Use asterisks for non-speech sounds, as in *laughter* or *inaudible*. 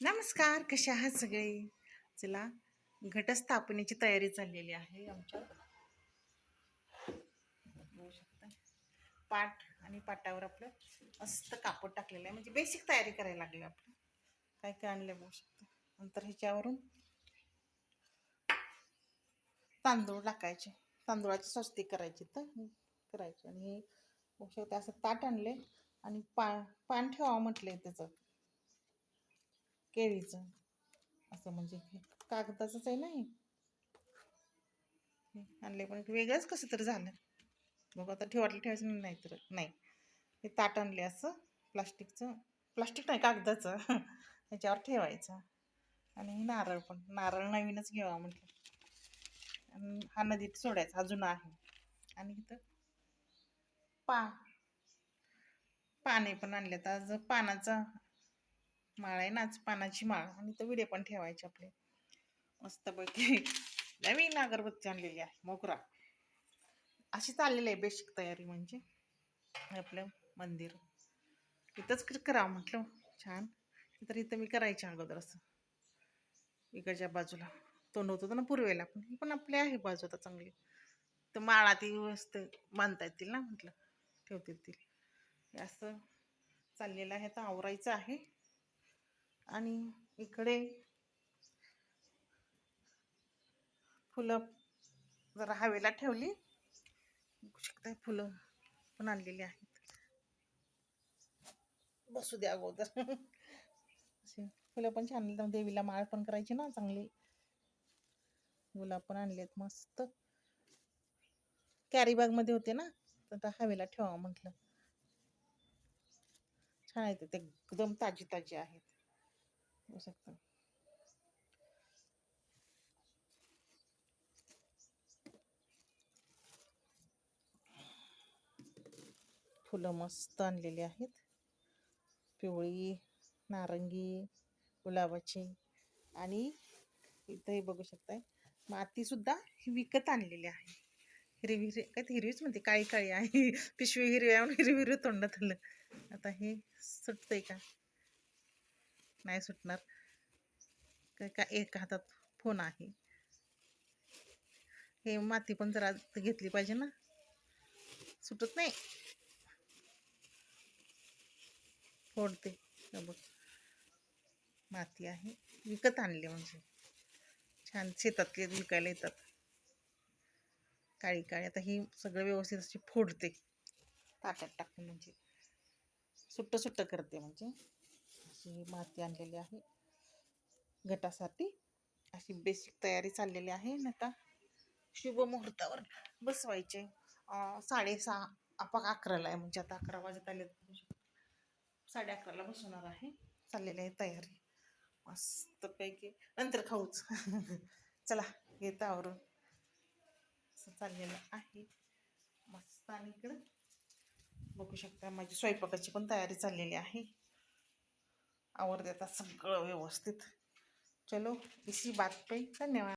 नमस्कार कसे आहात सगळे? चला घटस्थापनेची तयारी चाललेली आहे आमच्या. बघू शकता. पाट आणि पाटावर आपलं मस्त कापड टाकलेलं आहे. म्हणजे बेसिक तयारी करायला लागली आपलं. काय काय आणलं बघू शकता. नंतर ह्याच्यावरून तांदूळ टाकायचे. तांदूळाची स्वस्ती करायची तर करायची. आणि हे बघू शकता असं ताट आणले आणि पा पान ठेवावं म्हटलंय त्याचं. केळीचं. असं म्हणजे कागदाचंच आहे ना हे. आणले पण वेगळंच कसं तरी झालं. बघ आता ठेवाटलं ठेवायचं नाही तर नाही. हे ताट आणले असं प्लास्टिकचं. प्लास्टिक नाही कागदाचं. *laughs* ह्याच्यावर ठेवायचं. आणि हे नारळ पण. नारळ नवीनच घ्यावा म्हटलं. आणि हा नदीत सोडायचा अजून आहे. आणि इथं पा पाने पण आणलेत आज पानाचा माळ आहे नाच पानाची माळ आणि तर विडे पण ठेवायचे आपले. मस्तपैकी नवीन अगरबत्ती आणलेली आहे मोगरा. अशी चाललेली आहे बेसिक तयारी म्हणजे. आपलं मंदिर. इथंच क- करावं म्हटलं. छान. तर इथं मी करायचे अगोदर असं. इकडच्या बाजूला. तोंड होत होतं ना पूर्वेला पण ही पण आपली आहे बाजू आता चांगली. तर माळा ती व्यवस्थित बांधता येतील ना म्हटलं. ठेवता येतील असं चाललेलं आहे तर आवरायचं आहे. आणि इकडे फुलं जरा हवेला ठेवली. बघू शकताय फुलं पण आणलेली आहेत. बसू द्या अगोदर. फुलं पण छान देवीला माळ पण करायची ना चांगली. गुलाब पण आणलेत मस्त. कॅरी बॅगमध्ये होते ना? तर हवेला ठेवा म्हटलं. छान आहेत. ते एकदम ताजी ताजी आहेत. बघू शकता फुलं मस्त आणलेली आहेत. पिवळी नारंगी गुलाबाची आणि इथंही बघू शकताय माती सुद्धा विकत आणलेली आहे. हिरवी हिरवी काय हिरवीच म्हणते काळी काळी आहे. पिशवी हिरवी आहे हिरवी हिरवी तोंडात आलं आता हे सुटतंय का? नाही सुटणार. काय का एक हातात फोन आहे. हे माती पण जरा घेतली पाहिजे ना. सुटत नाही. फोडते. बघ. माती आहे. विकत आणली म्हणजे. छान शेतातले विकायला येतात. काळी काळी. आता ही सगळं व्यवस्थित अशी फोडते. ताटात टाकून म्हणजे. सुट्ट सुट्ट करते म्हणजे. ही माती आणलेली आहे. गटासाठी अशी बेसिक तयारी चाललेली आहे. न आता शुभ मुहूर्तावर बसवायचे. साडेसहा आपण अकराला आहे. म्हणजे आता अकरा वाजत आले साडे अकराला बसवणार आहे. चाललेली आहे तयारी. मस्तपैकी नंतर खाऊच. *laughs* चला येत आवरून. असं चाललेलं आहे. मस्त आणि इकडं बघू शकता माझी स्वयंपाकाची पण तयारी चाललेली आहे. आवड देता सगळं व्यवस्थित. चलो इसी बात पे. धन्यवाद.